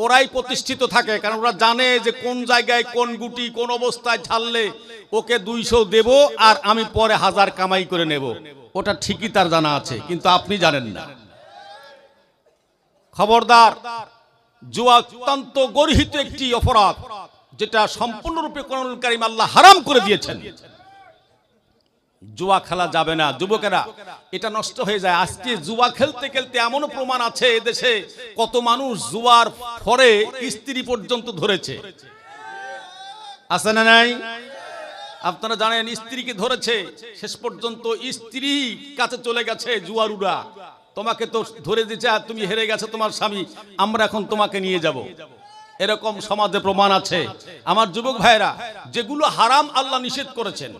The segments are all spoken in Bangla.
ওরাই প্রতিষ্ঠিত থাকে, কারণ ওরা জানে যে কোন জায়গায় কোন গুটি, কোন অবস্থায় ছাড়লে ওকে দুইশো দেব আর আমি পরে হাজার কামাই করে নেব। ওটা ঠিকই তার জানা আছে, কিন্তু আপনি জানেন না। খবরদার, জুয়া অত্যন্ত গর্হিত একটি অপরাধ, যেটা সম্পূর্ণরূপে কোরআনুল আল্লাহ হারাম করে দিয়েছেন। জুয়া খেলা যাবে না, যুবকেরা, এটা নষ্ট হয়ে যায়। আজকে জুয়া খেলতে খেলতে এমনও প্রমাণ আছে এদেশে, কত মানুষ জুয়ার ফরে স্ত্রী পর্যন্ত ধরেছে। আছে না নাই? আপনারা জানেন, স্ত্রীকে ধরেছে, শেষ পর্যন্ত স্ত্রী কাছে চলে গেছে জুয়ারুরা। তোমাকে তো ধরে দিচ্ছে আর তুমি হেরে গেছো তোমার স্বামী, আমরা এখন তোমাকে নিয়ে যাব। এরকম সমাজে প্রমাণ আছে। আমার যুবক ভাইরা যেগুলো হারাম আল্লাহ নিষেধ করেছেন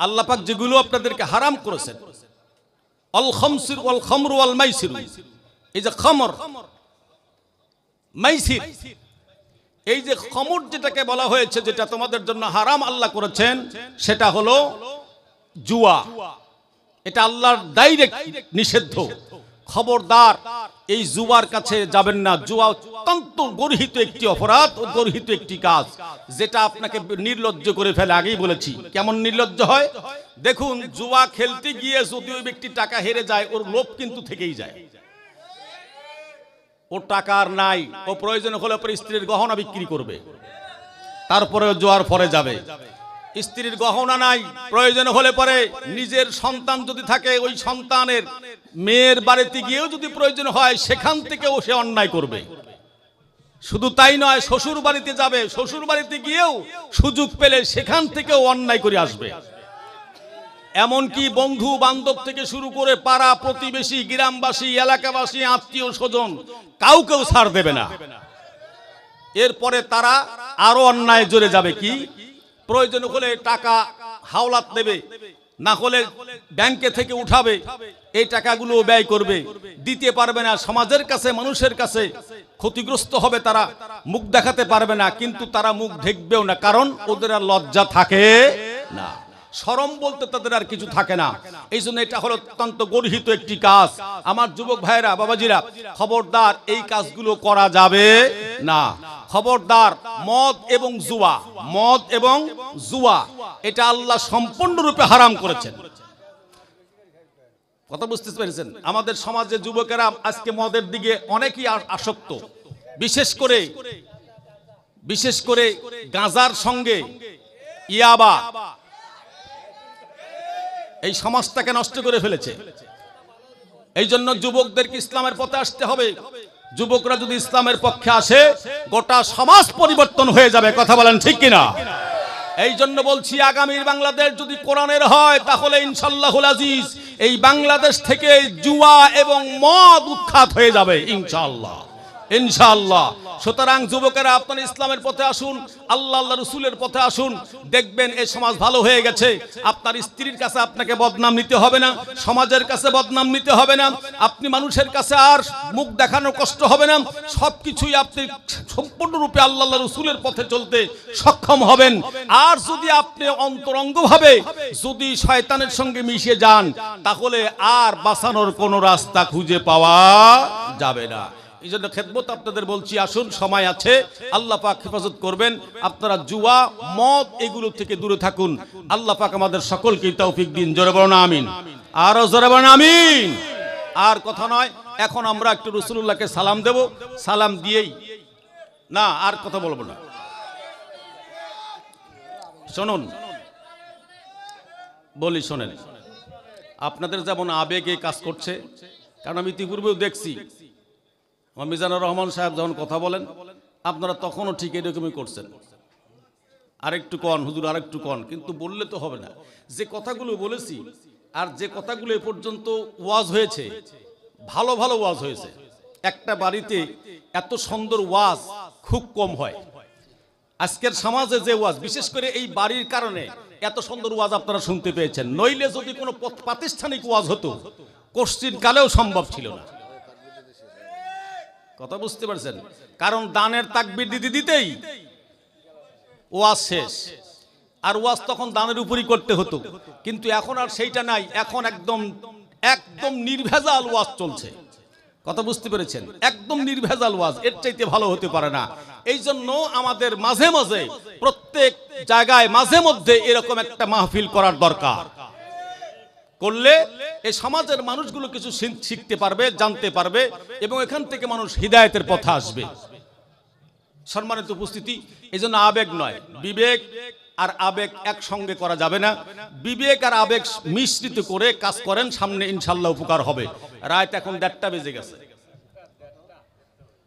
আল্লাহ পাক যেগুলো আপনাদেরকে হারাম করেছেন। অল খমসির, ওয়াল খমর, ওয়াল মাইসির। এই যে খমর, মাইসির, এই যে খমর যেটাকে বলা হয়েছে, যেটা তোমাদের জন্য হারাম আল্লাহ করেছেন, সেটা হলো জুয়া। এটা আল্লাহর ডাইরেক্ট নিষিদ্ধ। খবরদার, এই জুয়ার কাছে যাবেন না। জুয়া অত্যন্ত গর্হিত একটি অপরাধ ও গর্হিত একটি কাজ, যেটা আপনাকে নির্লজ্জ করে ফেলে। আগেই বলেছি, কেমন নির্লজ্জ হয়? দেখুন, জুয়া খেলতে গিয়ে যদি ওই ব্যক্তি টাকা হেরে যায়, ওর লোভ কিন্তু থেকেই যায়। ও টাকার নাই, ও প্রয়োজন হলে পরে স্ত্রীর গহনা বিক্রি করবে। তারপরে জোয়ার পরে যাবে। স্ত্রীর গহনা নাই, প্রয়োজন হলে পরে নিজের সন্তান যদি থাকে, ওই সন্তানের মেয়ের বাড়িতে গিয়েও যদি প্রয়োজন হয়, সেখান থেকেও সে অন্যায় করবে। শুধু তাই নয়, শ্বশুর বাড়িতে যাবে, শ্বশুর বাড়িতে গিয়েও সুযোগ পেলে সেখান থেকেও অন্যায় করে আসবে। এমনকি বন্ধু বান্ধব থেকে শুরু করে পাড়া, প্রতিবেশী, গ্রামবাসী, এলাকাবাসী, আত্মীয় স্বজন কাউকেও ছাড় দেবে না। এরপরে তারা আরও অন্যায় জোরে যাবে কি? প্রয়োজন হলে টাকা হাওলাত দেবে, না হলে ব্যাংকে থেকে উঠাবে, এই টাকাগুলো ব্যয় করবে। দিতে পারবে না সমাজের কাছে, মানুষের কাছে। ক্ষতিগ্রস্ত হবে তারা, মুখ দেখাতে পারবে না, কিন্তু তারা মুখ দেখবেও না, কারণ ওদের আর লজ্জা থাকে না। সরম বলতে তাদের আর কিছু থাকে না। এই জন্য এটা হলো অত্যন্ত গর্হিত একটি কাজ। আমার যুবক ভাইরা বাবাজিরা, খবরদার, এই কাজগুলো করা যাবে না। খবরদার, মদ এবং জুয়া। মদ এবং জুয়া, এটা আল্লাহ সম্পূর্ণরূপে হারাম করেছেন। কথা বুঝতে পেরেছেন? আমাদের সমাজে যুবকেরা আজকে মদের দিকে অনেকেই আসক্ত। বিশেষ করে বিশেষ করে গাঁজার সঙ্গে ইয়াবা। এই সমাজটাকে নষ্ট করে ফেলেছে। এই জন্য যুবকদেরকে ইসলামের পথে আসতে হবে। যুবকরা যদি ইসলামের পক্ষে আসে, গোটা সমাজ পরিবর্তন হয়ে যাবে, কথা বলেন ঠিক কিনা? এই জন্য বলছি, আগামীর বাংলাদেশ যদি কোরআনের হয়, তাহলে ইনশাল্লাহুল আজিজ এই বাংলাদেশ থেকে জুয়া এবং মদ উৎখাত হয়ে যাবে, ইনশাআল্লাহ। ইনশাআল্লাহ। সুতরাং যুবকেরা, আপনার ইসলামের পথে আসুন, আল্লাহ আল্লাহ রসুলের পথে আসুন, দেখবেন এই সমাজ ভালো হয়ে গেছে। আপনার স্ত্রীর কাছে আপনাকে বদনাম নিতে হবে না, সমাজের কাছে বদনাম নিতে হবে না, আপনি মানুষের কাছে আর মুখ দেখানো কষ্ট হবে না সব কিছুই আপনি সম্পূর্ণরূপে আল্লাহ আল্লাহ রসুলের পথে চলতে সক্ষম হবেন। আর যদি আপনি অন্তরঙ্গভাবে যদি শয়তানের সঙ্গে মিশে যান, তাহলে আর বাঁচানোর কোনো রাস্তা খুঁজে পাওয়া যাবে না। এই জন্য খেদমত আপনাদের বলছি, আসুন, সময় আছে, আল্লাহ পাক হেফাজত করবেন। আপনারা জুয়া, মদ এগুলো থেকে দূরে থাকুন। আল্লাহ পাক আমাদের সকলকে তৌফিক দিন। জোরে বলুন, আমিন। আরও জোরে বলুন, আমিন। আর কথা নয়, এখন আমরা একটু রসুল্লাহকে সালাম দেব। সালাম দিয়েই না, আর কথা বলব না। শুনুন। বলি, শোনেন। আপনাদের যেমন আবেগে কাজ করছে, কারণ আমি ইতিপূর্বেও দেখছি আমার মিজানুর রহমান সাহেব যখন কথা বলেন, আপনারা তখনও ঠিক এরকমই করছেন। আরেকটু কন, হুজুর, আরেকটু কন, কিন্তু বললে তো হবে না। যে কথাগুলো বলেছি, আর যে কথাগুলো এ পর্যন্ত ওয়াজ হয়েছে, ভালো ভালো ওয়াজ হয়েছে। একটা বাড়িতে এত সুন্দর ওয়াজ খুব কম হয়। আজকের সমাজে যে ওয়াজ, বিশেষ করে এই বাড়ির কারণে এত সুন্দর ওয়াজ আপনারা শুনতে পেয়েছেন। নইলে যদি কোনো প্রাতিষ্ঠানিক ওয়াজ হতো, কোশ্চিন কালেও সম্ভব ছিল না। কথা বুঝতে পারছেন? কারণ দানের তাকবির দিতে দিতেই ওয়াজ শেষ। আর ওয়াজ তখন দানের উপরই করতে হতো। কিন্তু এখন আর সেইটা নাই। এখন একদম একদম নির্ভেজাল ওয়াজ চলছে। কথা বুঝতে পেরেছেন? একদম নির্ভেজাল ওয়াজ। এর চাইতে ভালো হতে পারে না। এই জন্য আমাদের মাঝে মাঝে প্রত্যেক জায়গায় মাঝে মধ্যে এরকম একটা মাহফিল করার দরকার। করলে এই সমাজের মানুষগুলো কিছু শিখতে পারবে, জানতে পারবে এবং এখান থেকে মানুষ হৃদায়তের পথে আসবে। সম্মানিত উপস্থিতি এই জন্য আবেগ নয়, বিবেক আর আবেগ একসঙ্গে করা যাবে না। বিবেক আর আবেগ মিশ্রিত করে কাজ করেন, সামনে ইনশাল্লাহ উপকার হবে। রাত এখন দেড়টা বেজে গেছে।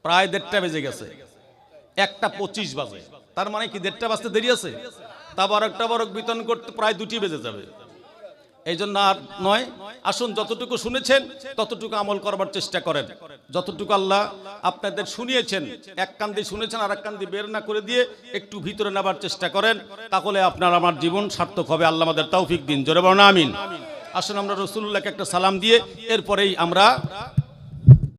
প্রায় দেড়টা বেজে গেছে। একটা পঁচিশ বাজে। তার মানে কি দেড়টা বাজতে দেরি আছে? তাবারক টাবারক বিতরণ করতে প্রায় দুটি বেজে যাবে। এই জন্য আর নয়, আসুন যতটুকু শুনেছেন, ততটুকু আমল করবার চেষ্টা করেন। যতটুকু আল্লাহ আপনাদের শুনিয়েছেন, এক কান দিয়ে শুনেছেন আর এক কান দিয়ে বের না করে দিয়ে একটু ভিতরে নেবার চেষ্টা করেন, তাহলে আপনার আমার জীবন সার্থক হবে। আল্লাহ আমাদের তৌফিক দিন। জোরে বর্ণ আমিন। আসুন আমরা রসুল্লাহকে একটা সালাম দিয়ে এরপরেই আমরা